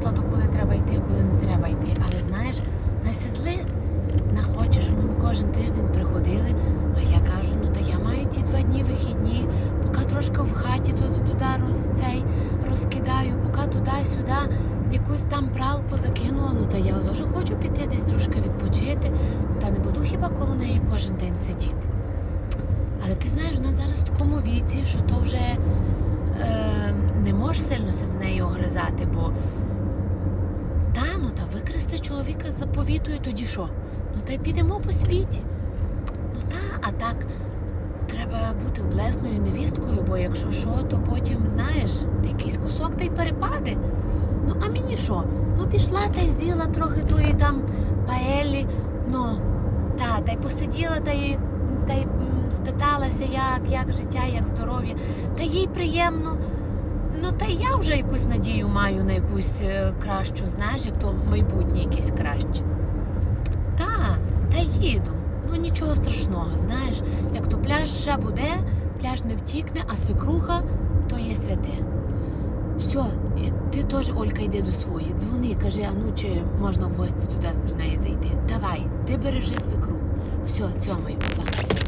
складу, коли треба йти, коли не треба йти. Але знаєш, на сізли хоче, щоб ми кожен тиждень приходили. А я кажу, ну та я маю ті два дні вихідні, поки трошки в хаті туди-туди роз цей розкидаю, поки туди-сюди якусь там пралку закинула. Ну та я дуже хочу піти десь трошки відпочити. Ну та не буду хіба коло неї кожен день сидіти. Але ти знаєш, вона зараз в такому віці, що то вже. Ем, не можеш сильно до неї огризати, бо та чоловіка з заповітою, тоді що? Ну та й підемо по світі. Ну та, а так треба бути облесною невісткою, бо якщо що, то потім, знаєш, якийсь кусок та й перепаде. Ну, а мені що? Ну пішла та й з'їла трохи тої там паелі, ну, та, та й посиділа, та й, та й спиталася, як, як життя, як здоров'я. Та їй приємно. Ну, та я вже якусь надію маю на якусь е, кращу, знаєш, як то майбутнє якесь краще. Та, та їду. Ну нічого страшного, знаєш, як то пляж ще буде, пляж не втікне, а свекруха то є святе. Все, ти теж, Олька, йди до своєї. Дзвони, кажи, а ну чи можна в гості туди до неї зайти. Давай, ти бережи свекруху. Все, цьомаю, па.